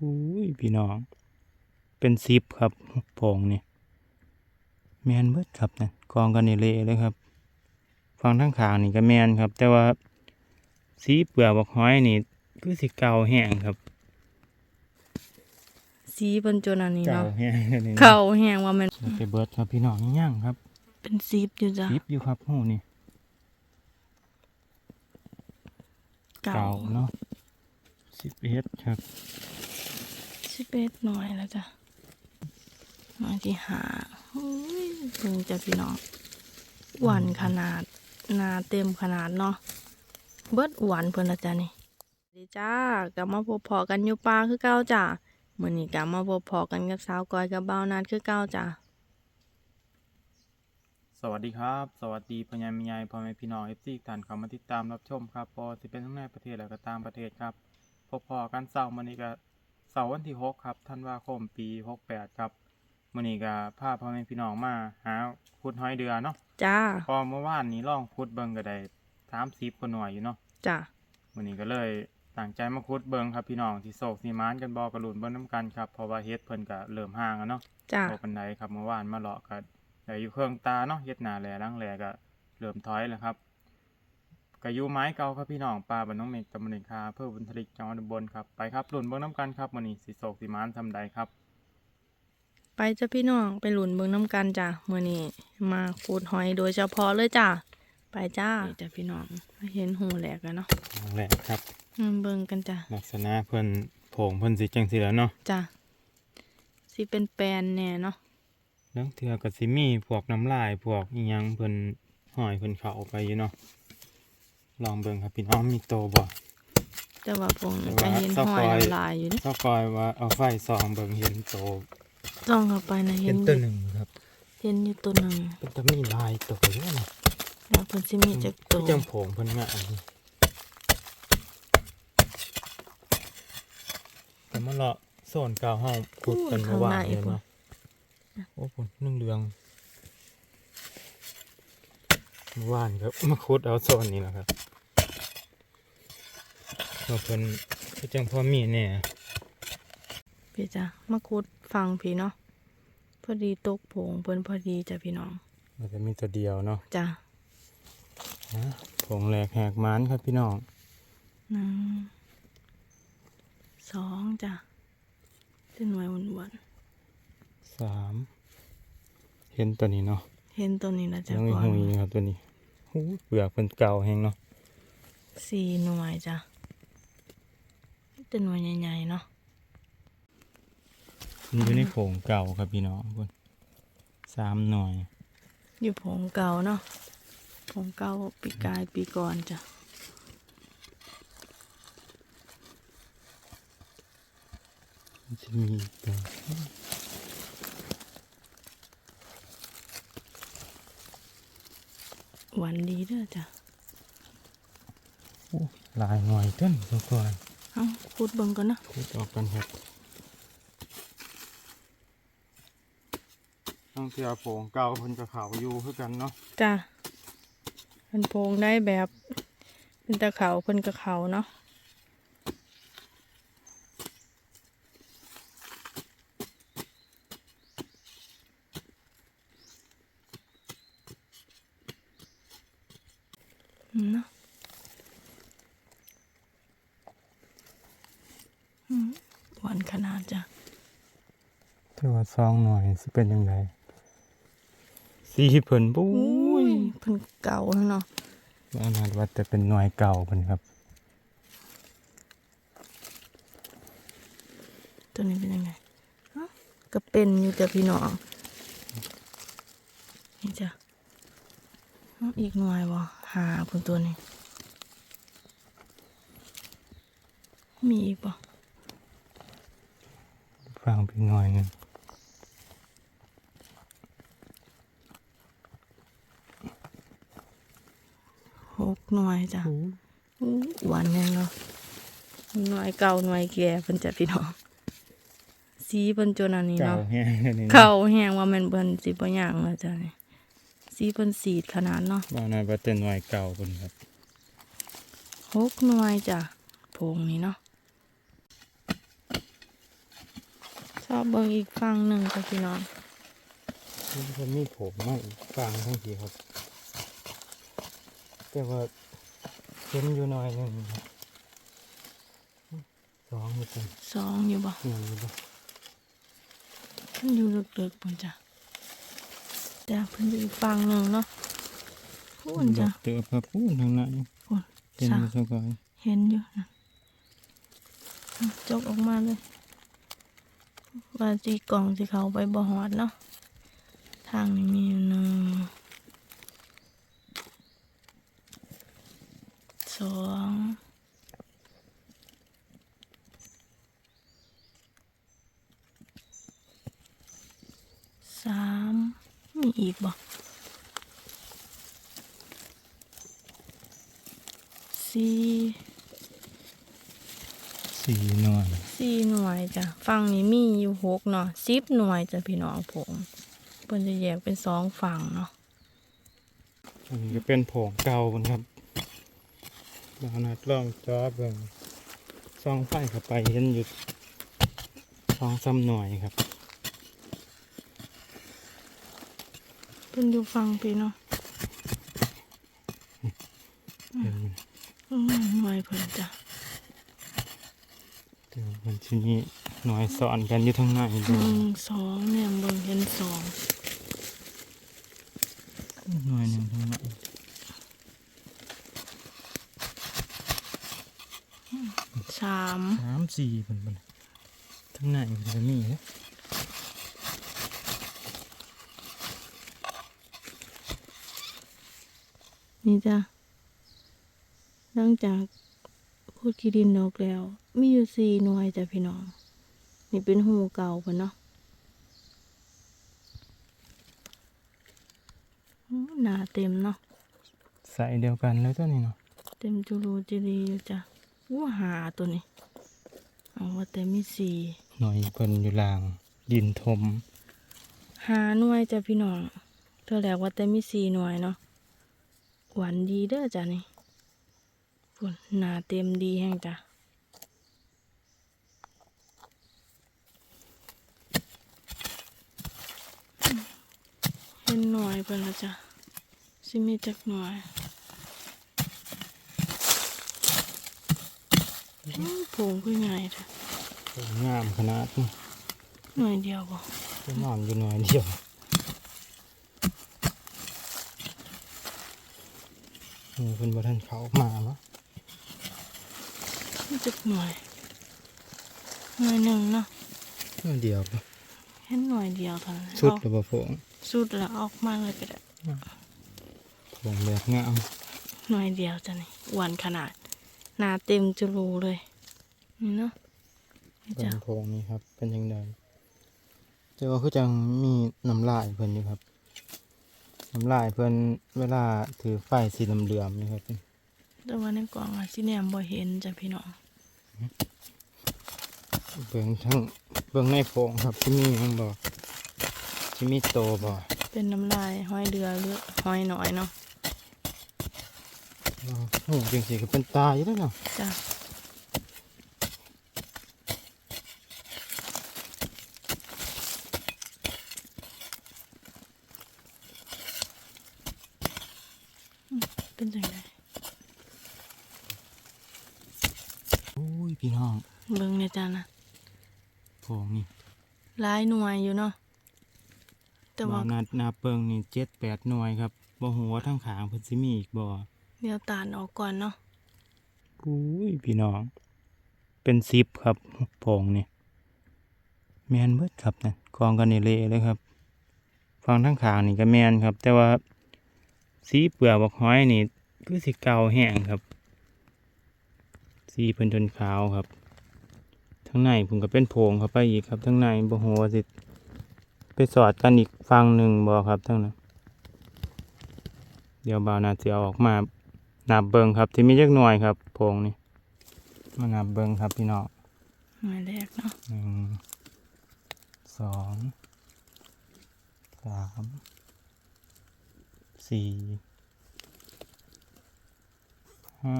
อุ้ยพี่น้อง เป็นซิปครับโพงนี่แมนเบิดครับนะกองกันนี่เละเลยครับฟังทั้งขางนี่ก็แมนครับ แต่ว่าสีเปลือกบักห้อยนี่คือสิเก่าแห้งครับ สีเพิ่นจนอันนี้เก่าเนาะแห้งนี่เข้าแห้งว่ามันไปเบิดครับพี่น้องย่างครับเป็นซีบอยู่จ้ะซิปอยู่ครับหูนี่เก่าเก่าเนาะสิบเอ็ดครับ สิบเอ็ดหน่อยแล้วจ้ะหน่อยที่หาอุ้ยเพิ่งจะพี่น้องอ้วนขนาดนาเต็มขนาดเนาะเบิดอ้วนเพิ่นละจ้ะนี่สวัสดีจ้ากลับมาพบพอกันอยู่ป่าคือเก่าจ้ะมื้อนี้กลับมาพบพอกันกับสาวกอยกับเบ่านัดคือเก่าจ้ะสวัสดีครับ สวัสดีพญามิยายพ่อแม่พี่น้องเอฟซีท่านเข้ามาติดตามรับชมครับพอสิเป็นทั้งในประเทศและก็ต่างประเทศครับพบพอกันเสาร์มื้อนี้ก็าร์วันที่หกครับธันวาคมปีหกแปดครับมื้อนี้ก็พาพ่อแม่พี่น้องมาหาขุดหอยเดือเนาะจ้าพอเมื่อวานนี้ลองขุดเบิ่งก็ได้สามสิบกว่าหน่วยอยู่เนาะจ้ามื้อนี้ก็เลยตั้งใจมาขุดเบิ่งครับพี่น้องที่โศกสีมานกันบอกระลุนเบิ่งน้ำกันครับเพราะว่าเฮ็ดเพิ่นก็เริ่มห่างแล้วเนาะจ้าโตปันไดครับเมื่อวานมาเลาะก็ได้อยู่เครื่องตาเนาะเฮ็ดหน้าแหล่ลังแหล่ก็เริ่มถอยแล้วครับ ก็อยู่ไม้เก่าครับพี่น้องป่าบ้านน้องเมฆตำบลเนินคาอำเพื่อบุญทลิกจังหวัดอุบลครับไปครับลุ่นเบิ่งน้ำกันครับมื้อนี้สิโศกสิมานทำใดครับ ไปจ้ะพี่น้องไปหลุนเบิ่งน้ำกันจ้ะมื้อนี้มาขูดหอยโดยเฉพาะเลยจ้ะไปจ้านี่จ้ะพี่น้องเห็นหูแหลกแล้วเนาะนั่นแหละครับมาเบิ่งกันจ้ะลักษณะเพิ่นโผงเพิ่นสิจังซี่แหล้วเนาะจ้ะสิเป็นแปลนแน่เนาะแล้วเทื่อก็สิมีพวกน้ำลายพวกอีหยังเพิ่นห้อยเพิ่นเข้าไปอยู่เนาะ ลองเบิ่งครับพี่น้องมีโตบ่แต่ว่าพวกนี้แต่ก็ว่าเห็นสหอปยอยน้ำลายอยู่เด้ก็คอยว่าเอาไฟส่องเบิ่งเห็นโตจ้องเข้าไปนะเห็เห็นนตัวหนึ่งครับ เห็นอยู่ตัวหนึ่งเป็นตะมีลายโตอยู่นะแล้วเพิ่นสิมีจักตัวจังโผงเพิ่นงะอันนี้แต่มาเลาะโซนเก่าห้องพุดเป็นเมื่อวานเนี่ยเนาะโอ้พุ่นนึ่งเรืองเมื่อวานครับมาคุดเอาโซนนี้แหละครับ เราเพิ่นก็จังพอมีเนี่ยพี่จ้ะมาขุดฟังพี่เนาะพอดีตกโผงเพิ่นพอดีจ้ะพี่น้องมันจะมีตัวเดียวเนาะจ้ะนะผงแหลกแหกมันครับพี่น้องหนึ่งสองจ้ะเป็นหน่วยอ้วนสามเห็นตัวนี้เนาะๆเห็นตัวนี้นะจ้ะยังมีก่อหุนยครับตัวนี้หูเปลือกเป็นเก่าแหงเนาะสี่หน่วยจ้ะ เป็นหน่วยใหญ่ๆเนาะมันอยู่ในโผงเก่าครับพี่น้องคุณสามหน่วยอยู่ผงเก่าเนาะผงเก่าปีกายปีก่อนจ้ะมันจะมีตัวหวานดีเด้อจ้ะโอ้หลายหน่วยต้นทุกคน เอ้าพูดเบิ่งก่อนเนาะพูดออกกันครับต้องเสียโผงเก่าเพิ่นกับเขาอยู่คือกันเนาะจ้ะเป็นโพงได้แบบเป็นตะเขาเพิ่นกระเขาเนาะอืมเนาะอืมหวานขนาดจ้ะ ถือว่าสองหน่วย สิเป็นยังไงสีเพิ่นปุ้อุ้ยยเพิ่นเก่าแล้วเนาะว่านาดว่าแต่เป็นหน่วยเก่าเพิ่นครับ ตัวนี้เป็นยังไงเอ้าก็เป็นอยู่แต่พี่น้องนี่จ้ะเอ้าอีกหน่วยวะหาเพิ่นตัวนี้ มีอีกปะฟังเป็นหน่วยหนึง กหน่วยจ้ะอู้หวานแน่เนาะหน่วยเก่าหน่วยแก่เพิ่นจะพี่น้องสีเพิ่นจนอันนี้เก่าเนาะแฮงอันนี้นะเข้าแห้งว่าแมันเบิ่นสิบ่ย่างแล้วจ้ะนี่สีเพิ่นสีดขนาดเนาะว่านาดว่าแต่หน่วยเก่าเพิ่นครับหกหน่วยจ้ะโพงนี้เนาะชอบเบิ่งอีกฝั่งหนึ่งจ้ะพี่น้องนี่เพิ่นมีผมมาอีกฟังทั้งทีครับ แต่ว่าเห็นอยู่หน่อยหนึงครับสองนี่เป็นสองอยู่บ่เงินอยู่บ่มันอยู่ลึกๆปุ่นจ้ะจ้ะเพิ่นอยู่อีกฝั่งหนึ่งเนาะพูนจ้ะเติบครับพูนทางนั้นพูนเป็นจ้ะสกอยเห็นอยู่นะอะจกออกมาเลยว่าจีกล่องสิเขาไปบ่ฮอดเนาะทางนี้มีอยู่หนึ่ง สองสามมีอีกบ่สี่สี่หน่วยสี่หน่วยจ้ะฝั่งนี้มีอยู่หกเนาะสิบหน่วยจ้ะพี่น้องผมเพิ่นจะแยกเป็นสองฝั่งเนาะอันนี้ก็เป็นผงเก่าพุ่นครับ บานัดลองจอเบิ่งซองไฟเข้าไปเห็นอยู่สองซ้ำหน่วยครับเพิ่นอยู่ฝั่งพี่เนาะเห็นอยู่อืมหน่วยเพิ่นจ้ะเดี๋ยวมันทีนี้หน่วยสอนกันอยู่ทางในหดูนึ่งสองเนี่ยเบิ่งเห็นสองหน่วยหนึ่งทางใน สามสามสี่เป็นเป็นทางในมันจะมีนะนี่จ้ะหลังจากพูดขี้ดินออกแล้ว มีอยู่สี่หน่วยจ้ะพี่น้อง นี่เป็นหูเก่าเพิ่นเนาะอืมหนาเต็มเนาะใส่เดียวกันเลยตัวนี้เนาะ เต็มจุลูจีรีอยู่จ้ะ ว่าหาตัวนี้เอาว่าแต่มีสี่หน่วยเพิ่นอยู่ล่าง ดินทม หาหน่วยจ้ะพี่น้องเธอแหลกว่าแต่มีสี่หน่วยเนาะหวานดีเด้อจ้ะนี่ฝนหนาเต็มดีแห้งจ้ะอืมเห็นหน่วยไปแล้วจ้ะสิมีจักหน่วยอืม ผงคือใหญ่จ้ะสวยงามขนาดนี้หน่วยเดียวบ่จะนอนอยู่หน่วยเดียวนี่เพิ่นบ่ทันเขามาวะมีจักหน่วยหน่วยหนึ่งเนาะหน่วยเดียวปะเห็นหน่วยเดียวเท่านั้นชุดเอาหรือบ่ผงสุดแล้วออกมาเลยก็ได้ผงแบบงามหน่วยเดียวจ้ะนี่อ้วนขนาด หนาเต็มจะรูเลย นี่เนาะนี่เป็จ้ะนผงนี่ครับ เป็นยังไงแต่ว่าคือจังมีน้ำลายเพิ่นอยู่ครับน้ำลายเพิ่นเวลาถือไฟสีเหลือมๆนี่ครับแต่ว่าในกล่องอะสิแนมบ่เห็นจ้ะพี่น้องเบิ่งทั้งเบิ่งในโพงครับที่มีหยังบ่ที่มีโตบ่เป็นน้ำลายห้อยเรือหรือห้อยหน่อยเนาะ โอ้โหจังสิก็เป็นตายอยู่แล้วเนาะจ้ะอืมเป็นจังไดโอ้ยพี่น้องเบิ่งเนี่ยจ้ะนะโพงนี่หลายหน่วยอยู่เนาะแต่ว่าบ่นัดนาเปิงนี่7-8หน่วยครับบ่ฮู้ว่าทางขางเพิ่นสิมีอีกบ่ เดี๋ยวตาลออกก่อนเนาะอุ้ยพี่น้อง เป็น10ครับโพงนี่แมนเบิดครับนั่นกองกันนี่เละเลยครับฝั่งทางขางนี่ก็แมนครับ แต่ว่าสีเปลือกบักหอยนี่คือสิเก่าแห้งครับ สีเพิ่นจนขาวครับ ทั้งในผมก็เป็นโพงเข้าไปอีกครับ ทั้งในบ่ฮู้ว่าสิไปสอดกันอีกฝั่งหนึ่งบ่ครับทั้งนั้นเดี๋ยวบ่าวนาสิเอาออกมา นับเบิ่งครับที่มีเจักหน่วยครับโพงนี่มานับเบิ่งครับพี่น้องหน่วยแรกเนาะหนึ่งสองสามสี่ห้า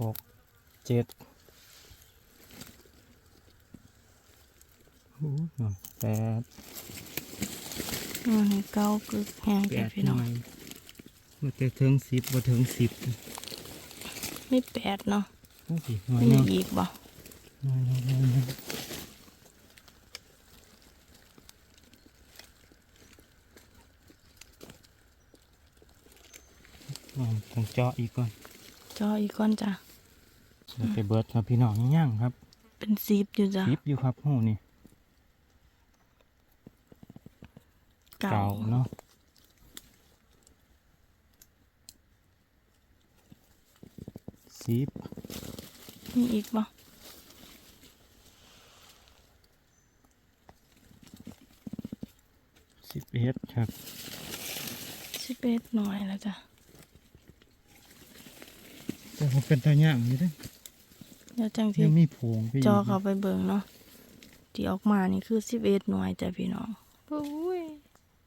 หกเจ็ดหแปด อืมนี่เก้ากึกแห้งแปจ้ะดพี่หน้อน่งอยมันจะถึงสิบบ่ถึงสิบไม่แปดเนาะโอ้ยหน่อยมีหนึงอีกบ่หน่อยหนึงหน่อยหนึงอ๋อต้องเจาะอีกก่อนจออีกก้อนจ้ะเดี๋ยวไปเบิดครับพี่น้องย่างๆครับ เป็นซีบอยู่จ้ะสิบอยู่ครับหูนี่ เก่าเก่าเนาะสิบมีอีกบ่สิบเอ็ดครับสิบเอ็ดหน่อยแล้วจ้ะแต่ผมเป็นตาย่างอยู่เด้อเดี๋ยวจังที่ยังมีโผงไปอีกจอเข้าไปเบิ่งเนาะที่ออกมานี่คือสิบเอ็ดหน่วยจ้ะพี่น้องโอ้ย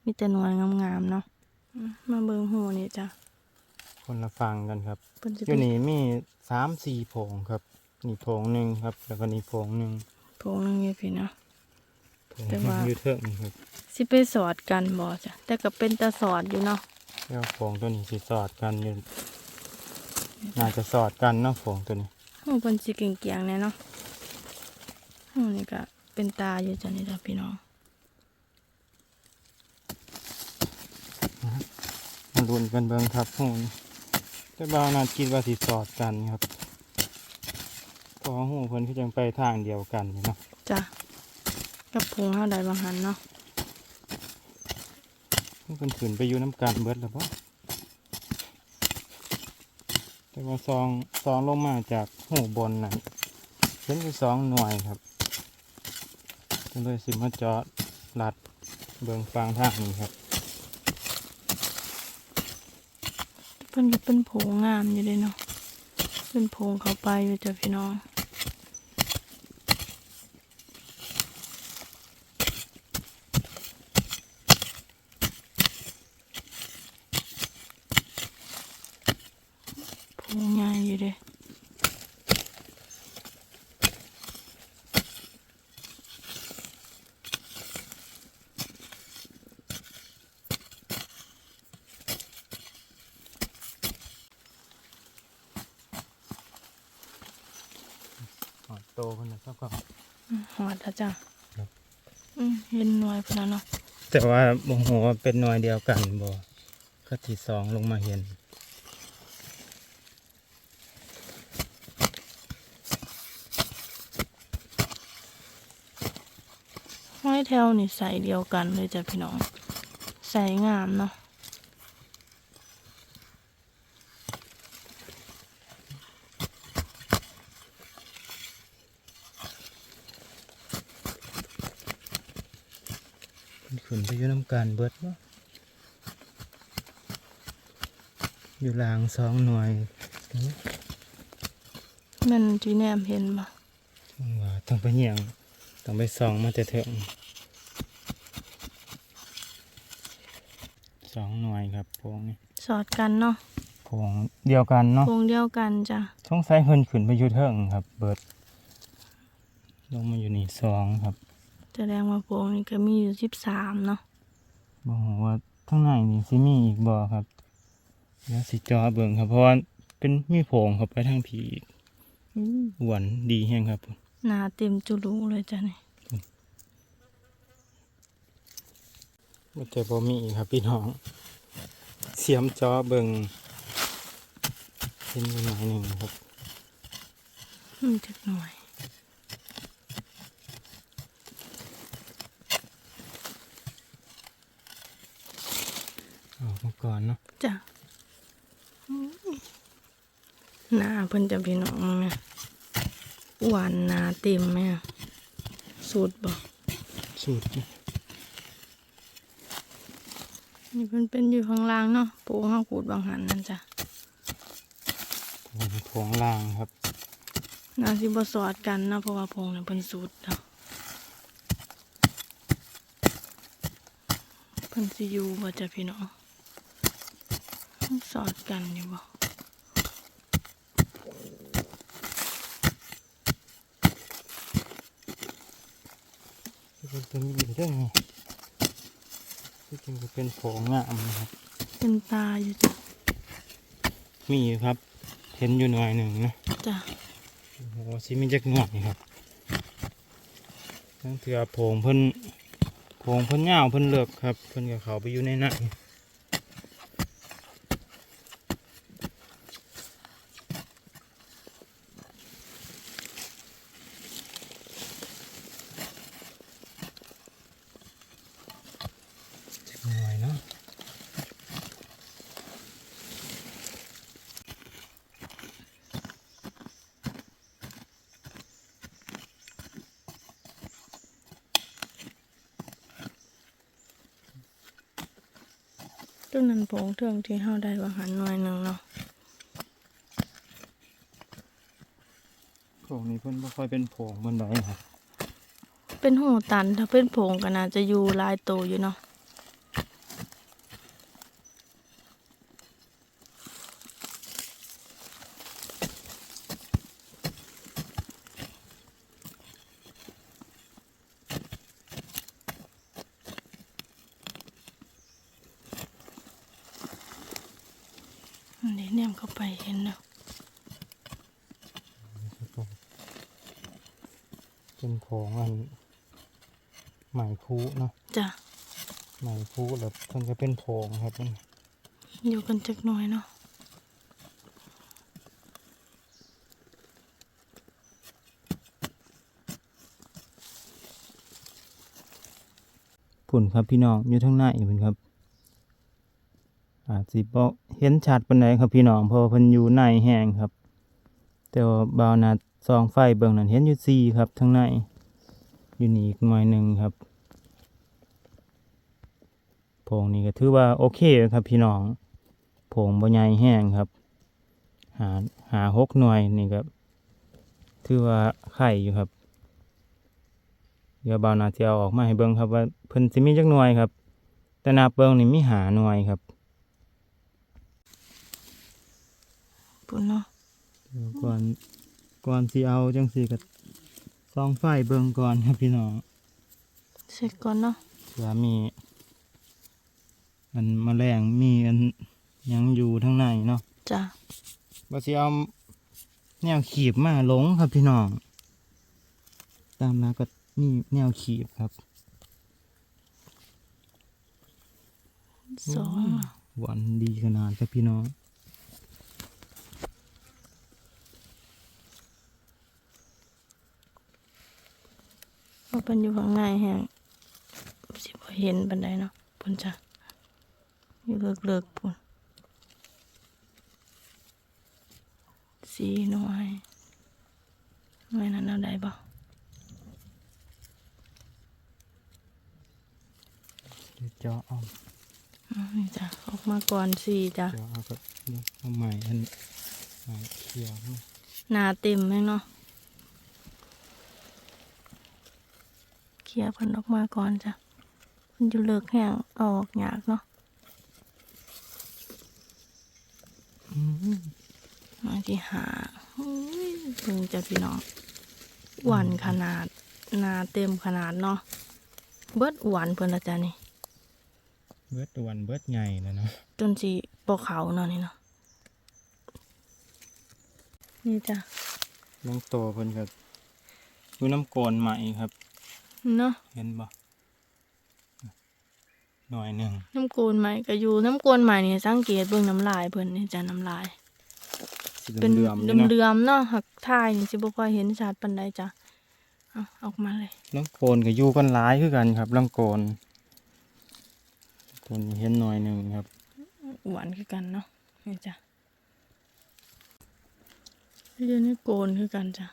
มีแต่หน่วยงามๆเนาะอืมมาเบิ่งหูนี่จ้ะคนละฟังกันครับเพิ่นสิอเป็ยู่นนี่มีสามสี่โผงครับ นี่โผงหนึ่งครับ แล้วก็นี่โผงหนึ่งโพงนึงอยู่พี่เนาะโผงแต่ว่าอยู่เทิงนี่ครับสิไปสอดกันบ่จ้ะแต่ก็เป็นตาสอดอยู่เนาะแล้วโผงตัวนี้สิสอดกันอยู่น่าจะสอดกันเนาะโผงตัวนี้หูเพิ่นสิเกียงๆแน่เนาะหูนี่ก็เป็นตาอยู่จ้ะนี่จ้ะพี่น้อง มาลุ้นกันเบิ่งครับหูนี่แต่บางนาคิดว่าสิสอดกันครับเพอหูเพิ่นคือจังไปทางเดียวกันนี่เนาะจ้ะกับพุงเฮาได้บางหันเนาะเพิ่นขึ้นไปอยู่น้ำกันเบิดแล้วบ่แต่ว่าซองซองลงมาจากหูบนนั่นเห็นอยู่สองหน่วยครับก็เลยสิมาเจาะลัดเบิ่งฟังทางนี้ครับ เพิ่นก็เป็นโผงงามอยู่เด้เนาะเป็นโผงเข้าไปอยู่จ้ะพี่น้อง โผงใหญ่อยู่เลย คนน่ะครับก็อืมหอดแล้วจ้ะครับอืมเห็นหน่วยพุ่นแล้วเนาะแต่ว่าโมโหว่าเป็นหน่วยเดียวกันบ่ก็ที่สองลงมาเห็นห้อยแถวนี่ใส่เดียวกันเลยจ้ะพี่น้อง ใส่งามเนาะ ขึ้นไปอยู่น้ำกันเบิดบ่อยู่ลางสองหน่วยเอ้ยแมันที่แนมเห็นบ่จังว่าต้องไปเหี่ยงต้องไปส่องมาแต่เถิงสองหน่วยครับพวงนี้สอดกันเนาะพวงเดียวกันเนาะวงเดียวกันจ้ะสงสัยเพิ่นขึ้นไปอยู่เถิงครับ เบิดลงมาอยู่นี่สองครับ แสดงว่าพวงนี้ก็มีอยู่สิบสามเนาะบอกว่าข้างในนี่สิมีอีกบ่ครับเดี๋ยวสิจอเบิ่งครับเพราะว่าเป็นมีโผงเข้าไปทางผีอีกอื้อหวานดีแฮงครับหนาเต็มจุลูเลยจ้ะนี่มันจะบ่มีครับพี่น้อง เสียมจอเบิงเห็นอยู่หน่อยหนึ่งครับมีจักหน่อย ออ กมาก่อนเนาะจ้ะอุ้ยหนาเพิ่นจะพี่น้องมั้งเนี่ยหวานหนาเต็มไหมอะสูตรบ่สูตรนี่เพิ่นเป็นอยู่ข้างล่างเนาะปูห้าขูดบางหันนั่นจ้ะโผงล่างครับน่าสิบ่สอดกันเนาะเพราะว่าพงเนี่ยเพิ่นสูตรเนาะเพิ่นสิอยู่บ่จ้ะพี่น้อง สอดกันอยู่บ่เป็นอยู่ได้ไงที่จริงจะเป็นผงงามนะครับ เป็นตาอยู่จ้ะ มีครับ เห็นอยู่หน่อยหนึ่งนะ จ้ะ โอ้ซีมีจักหน่วยครับทั้งเถื่อโผงเพิ่นผงเพิ่นเงาเพิ่นเลือกครับ เพิ่นกับเขาไปอยู่ในนั้น ต้นนั้นโผงเทืองที่เฮาได้ว่าหันหน่อยหนึงเนาะโผงนี้เพิ่นบ่ค่อยเป็นโผงเพิ่นไดครับเป็นหูตันถ้าเป็นโผงก็น่าจะอยู่หลายโตอยู่เนาะ อันนี้เนี่ยเข้าไปเห็นแล้ว เป็นโผงอัน ไหมคูเนาะจ้ะไหมคูแล้วเพิ่นก็เป็นโผงครับมันอยู่กันจักหน่อยเนาะพุ่นครับพี่น้องอยู่ทางหน้าอีกเพิ่นครับอาจสิบ่เห็นชัดปานใดครับพี่น้องเพราะว่าเพิ่นอยู่ในแห้งครับ แต่ว่าบาวนาซองไฟเบิ่งนั้นเห็นอยู่สี่ครับทางใน อยู่นี่อีกหน่อยหนึงครับโพงนี่ก็ถือว่าโอเคครับพี่น้องโพงบ่ใหญ่แห้งครับ หาหาหกหน่วยนี่ก็ถือว่าไข่อยู่ครับเดี๋ยวบาวนาจะเอาออกมาให้เบิ่งครับว่าเพิ่นสิมีจักหน่วยครับ แต่นับเบิ่งนี่มีหาหน่วยครับปุ่นเนาะเดี๋ยวก่อนก่อนสิเอาจังซี่ก็ ส่องไฟเบิ่งก่อนครับพี่น้องเสร็จก่อนเนาะเผื่อมี อันแมลงมีอันหยังอยู่ทางในเนาะจ้ะบ่สิเอาแนวขีบมาหลงครับพี่น้อง ตามมาก็มีแนวขีบครับสองหวานดีขนาดครับพี่น้อง เอาเป็นอยู่ข้างในแฮงสิบ่เห็นบันไดเนาะปุ่นจ้ะอยู่เลิกๆปุ่นสีหน่วยหน่วยนั้นเอาได้บ่เดี๋ยวเจาะเอาอืมนี่จ้ะออกมาก่อนสี่จ้ะเจาะเอาก็นี่เอาใหม่อันใหม่เขียวนี่หนาเต็มแม่งเนาะเค ลียร์เพันออกมาก่อนจ้ะมันอยู่เลิกแห้งเอาออกยากเนาะอืมมาที่หาอุ้ยเพิ่งจะพี่น้องอ้วันขนาดหนาเต็มขนาดเนาะเบิดอ้วันเพิ่นละจ้ะนี่ เบิดอ้วนเบิดใหญ่แล้วเนาะจนสิปอเขาเนาะนี่เนาะนี่จ้ะน้องโตเพิ่นก็อยู่น้ำโกนใหม่ครับ เนาะเห็นบ่หน่อยหนึ่งน้ำโกนใหม่ก็อยู่น้ำโกนใหม่นี่สังเกตเบิ่งน้ำลายเพิ่นนี่จ้ะน้ำลายสีเป็นเหลื่อมๆอยู่เนาะเดือมๆเนาะหักท่ายนี่สิบ่ค่อยเห็นชัดปานใดจ้ะเอาออกมาเลยน้องโกนก็อยู่กันหลายคือกันครับน้องโกนตัวนี้เห็นหน่อยหนึ่งครับหวานคือกันเนาะนี่จ้ะเรียนนี่โกนคือกันจ้ะ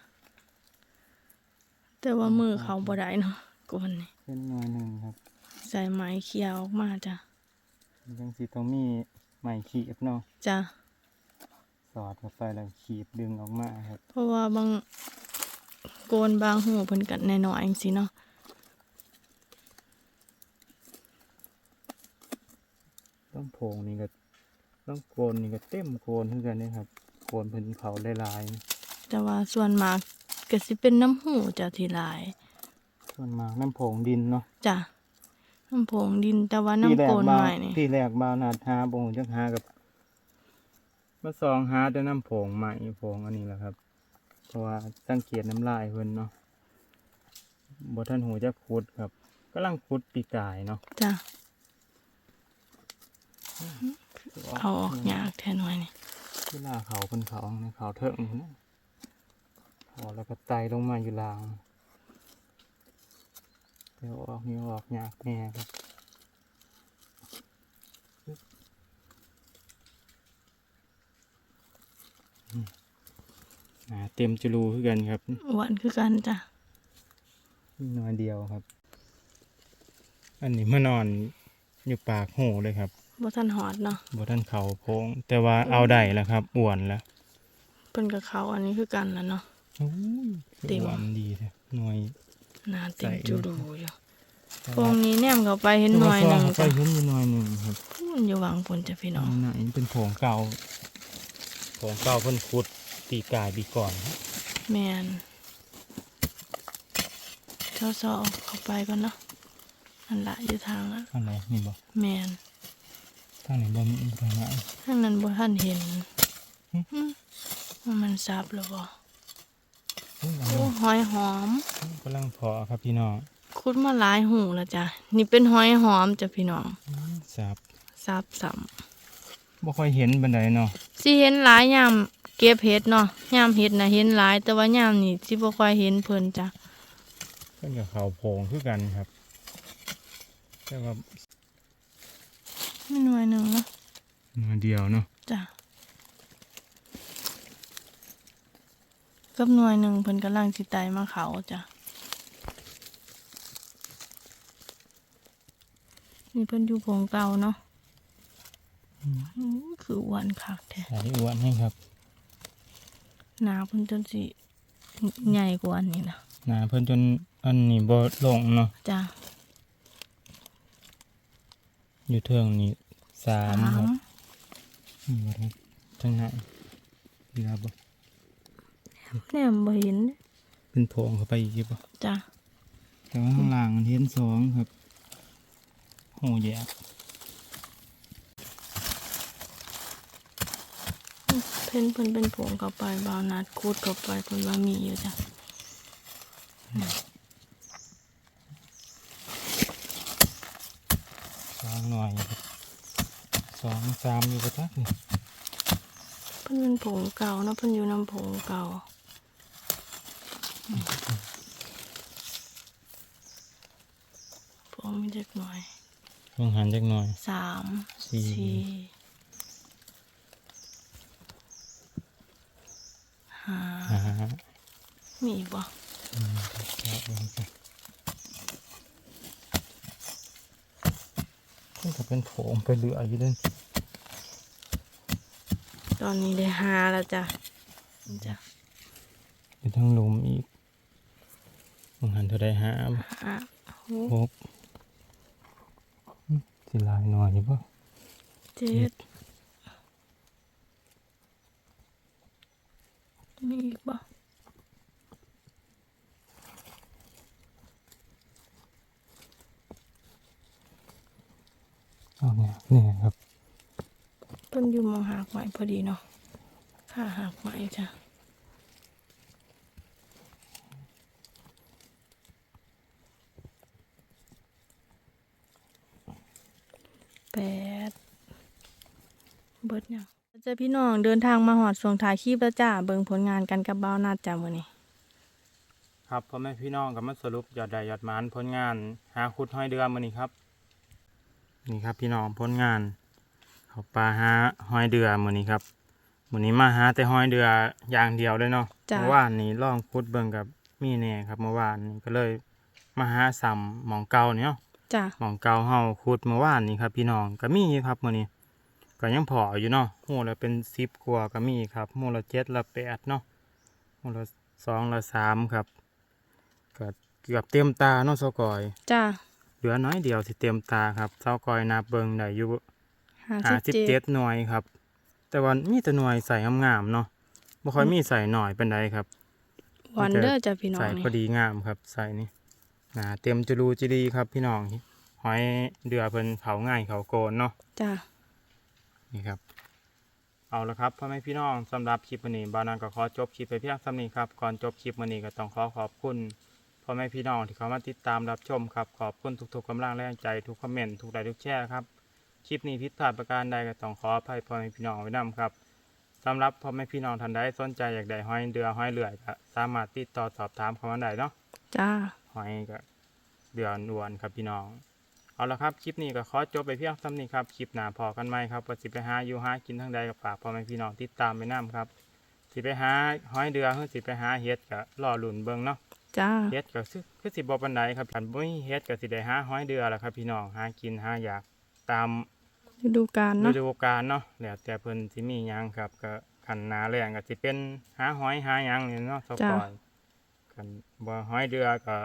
แต่ว่ามือเขาบ่ได้เนาะโกนนี่เห็นหน่อยหนึ่งครับ ใส่ไม้เคี่ยวออกมาจ้ะจังสีต้องมีไม้ขีบเนาะจ้ะสอดเข้าไปแล้วขีบดึงออกมาครับ เพราะว่าบางโกนบางหูเพิ่นกันน้อยๆจังซี่เนาะต้องโพงนี่ก็ต้องโกนนี่ก็เต็มโกนคือกันเนี่ยครับโกนเพิ่นเขาลายๆนะแต่ว่าส่วนมาก ก็สิเป็นน้ำหูจ้ะที่หลายโพส่วนมากน้ำผงดินเนาะจ้ะน้ำผงดินแต่ว่าที่น้ำแรโกกนบ่าใหวม่นี่ที่แรกบ่าวนาดหาบ่ฮู้จักหากับมาซองหาแต่น้ำผงใหม่ผงอันนี้แหละครับ เพราะว่าสังเกตน้ำลายเพิ่นเนาะบ่ทันหูจักขุดครับกำลังขุดปีกายเนาะจ้ะเอาออกยากแท้หน่อยนี่เวลาเขาเพิ่นเขาในเขาเถิงพุ่นนะ พอแล้วก็ไตลงมาอยู่ล่าง เดี๋ยวออกนี่ออกยากแน่ครับอ่าเต็มจะรูคือกันครับหวานคือกันจ้ะมีน้อยเดียวครับ อันนี้มานอนอยู่ปากหูเลยครับบ่ทันหอดเนาะบท่านเขาโค้งแต่ว่าเอาได้แล้วครับอ้วนแล้วเพิ่นกับเขาอันนี้คือกันแล้วเนาะโอ้ยคือ เต็มอ้วนดีแท้หน่วยหนาเต็มใส่จูดูอยู่แต่พวว่ากนี้แนมเข้าไปเห็นหน่อยหนึ่งไปจ้ะเห็นอยู่หน่อยหนึ่งครับพูนอยู่หวังผลจ้ะพี่น้องไหนเป็นโผงเก่าโผงเก่าเพิ่นขุดปีกายปีก่อน แมนเจ้าซอเข้าไปก่อนเนาะอันละอยู่ทางละอะไรนี่บ่แมนทางไหนบ่มีทางไหนทางนั้นบ่ท่านเห็นหึหึว่ามันซับหรือบ่เฮ้ยอัน โอ้นี้หอยหอมกำลังพอครับพี่น้องคุดมาหลายหูแล้วจ้ะนี่เป็นหอยหอมจ้ะพี่น้องสับซับซ้บ่ค่อยเห็นบันไดเนาะำสิเห็นหลายยามเก็บเห็ดเนาะยามเห็ดน่ะเห็นหลาย แต่ว่ายามนี่สิบ่ค่อยเห็นเพิ่นจ้ะเพิ่นกับเขาโผงคือกันครับแต่ว่าไม่หน่วยหนึ่งเนาะหน่วยเดียวเนาะจ้ะ กับหน่วยหนึ่งเพิ่นกำลังสิไตมาเขาจ้ะนี่เพิ่นอยู่โพงเก่าเนาะอู้คืออ้วนคักแท้สายอ้วนให้ครับ หนาเพิ่นจนสิใหญ่กว่าอันนี้นะหนาเพิ่นจนอันนี้บ่ลงเนาะจ้ะอยู่เทิงนี่สามสาครับมนี่บ่ครับจังไหนเรือบ่ แหนมบ่เห็น เป็นโผงเข้าไปอีกบ่จ้ะแต่ว่าข้างล่างมันเห็นสองครับโหแยกเพิ่นเพิ่นเป็นผงเข้าไปบาวนัดคูดเข้าไปเพิ่นว่ามีอยู่จ้ะสองหน่อยครับสองสามอยู่ประจักนี่เพิ่นเป็นผงเก่าเนาะเพิ่นอยู่น้ำผงเก่าผงมีเล็ก หน่อยเพิ่งหันจักหน่อยสามสี่สี่ห้าอ่ามีอีกบ่อืมครับเอาลงไปนี่ก็เป็นโผงไปเหลืออยู่เด้นตอนนี้ได้ห้าแล้วจ้ะจ้ะอยู่ทั้งหลุมอีกเพิ่งหันเท่าใดหาบ่ห้าหกหกอืม สิหลายหน่อยอยู่ป่ะเจ็ดมีอีกบ่เอาเนี่ยเนี่ยครับเพิ่นอยู่หมองหากไม้พอดีเนาะค่าหากไม้จ้ะแปด เบิดยังเจอพี่น้องเดินทางมาหอดสวงถ่ายคลิปแล้วจ้าเบิ่งผลงานกันกับเบ้าวนาดจ้ามื้อนี้ครับพ่อแม่พี่น้องก็มาสรุปยอดใดยอดหมานผลงานหาขุดห้อยเดือมื้อนี้ครับ นี่ครับพี่น้องผลงานเขาปลาหาห้อยเดือมื้อนี้ครับมื้อนี้มาหาแต่ห้อยเดืออย่างเดียวเลยเนาะจ้ะเมื่อวานนี้ลองขุดเบิ่งกับมีแน่ครับเมื่อวานนี้ก็เลยมาหาซ้ำหมองเก่านี่เนาะจ้าหมองเก่าเฮาขุดเมื่อวานนี้ครับ พี่น้องก็มีอยู่ครับมื้อนี้ ก็ยังพออยู่เนาะหูละเป็น10กว่าก็มีครับหูละ7ละ8เนาะหูละ2ละ3ครับก็เกือบเต็มตาเนาะเสากอย จ้าเหลือน้อยเดียวสิเต็มตาครับเสากอยนับเบิงได้อยู่ห้าห้าสิสิบบเจ็เจ็ดดหน่วยครับ แต่ว่ามีแต่หน่วยใส่งามๆเนาะบ่ค่อยมีใส่หน่อยเป็นใดครับวันเด้อจ้าพี่น้องใส่นี่พอดีงามครับใส่นี่หนาเต็มจรูจีรีครับพี่น้องหอยเดือเพิ่นเขาง่ายเขาโกนเนาะจ้า นี่ครับ เอาละครับพ่อแม่พี่น้องสำหรับคลิปวันนี้บานันก็ขอจบคลิปไปเพียงสำนี้ครับก่อนจบคลิปวันนี้ก็ต้องขอขอบคุณพ่อแม่พี่น้องที่เขามาติดตามรับชมครับขอบคุณทุกๆกำลังแรงใจทุกคอมเมนต์ทุกไลค์ทุกแชร์ครับคลิปนี้ผิดพลาดประการใดก็ต้องขออภัยพ่อแม่พี่น้องไว้นํครับสำหรับพ่อแม่พี่น้องท่านใดสนใจอยากได้หอยเดือหอยเลื่อยก็สามารถติดต่อสอบถามเข้ามาได้เนาะจ้าหอยก็เดือนอวนครับพี่น้อง เอาละครับ คลิปนี้ก็ขอจบไปเพียงเท่านี้ครับ คลิปหน้าพอกันไหมครับว่าสิไปหาอยู่หากินทั้งใดกับฝากพ่อแม่พี่น้องติดตามไปน้ครับ สิไปหาหอยเดือหรือสิไปหาเฮ็ดก็รอลุ่นเบิ่งเนาะจ้าเฮ็ดก็คือคือสิบ่ปานใดครับคันบ่มีเฮ็ดก็สิได้หาหอยเดือล่ะครับ พี่น้องหากินหาอยากตามฤดูกาลฤเนาะดูกาลเนาะแล้วแต่เพิ่นสิมีหยังครับ ก็คันหนาแรงก็สิเป็นหาหอยหาหยังนี่เนาะสปอยคันบ่หอยเดือก็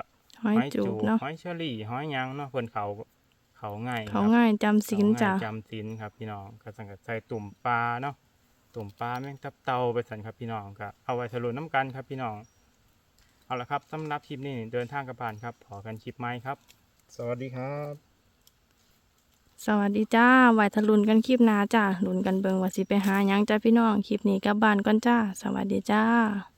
หอยจูบเนาะ หอยเชอรี่หอยหยังเนาะเพิ่นเขา เขาง่ายคเขารับง่ายจำศีลจ้าเขาง่ายจำศีลครับพี่น้องก็สังกัดใส่ตุ่มปลาเนาะตุ่มปลาแม่งตับเตาไปสันครับพี่น้องก็เอาไว้สรุปน้ำกันครับพี่น้องเอาละครับสำหรับคลิปนี้เดินทางกลับบ้านครับพอกันคลิปไหมครับ สวัสดีครับ สวัสดีจ้าไว้ทะลุนกันคลิปหน้าจ้าลุนกันเบิงว่าสิไปหาหยังจ้าพี่น้องคลิปนี้กลับบ้านก่อนจ้า สวัสดีจ้า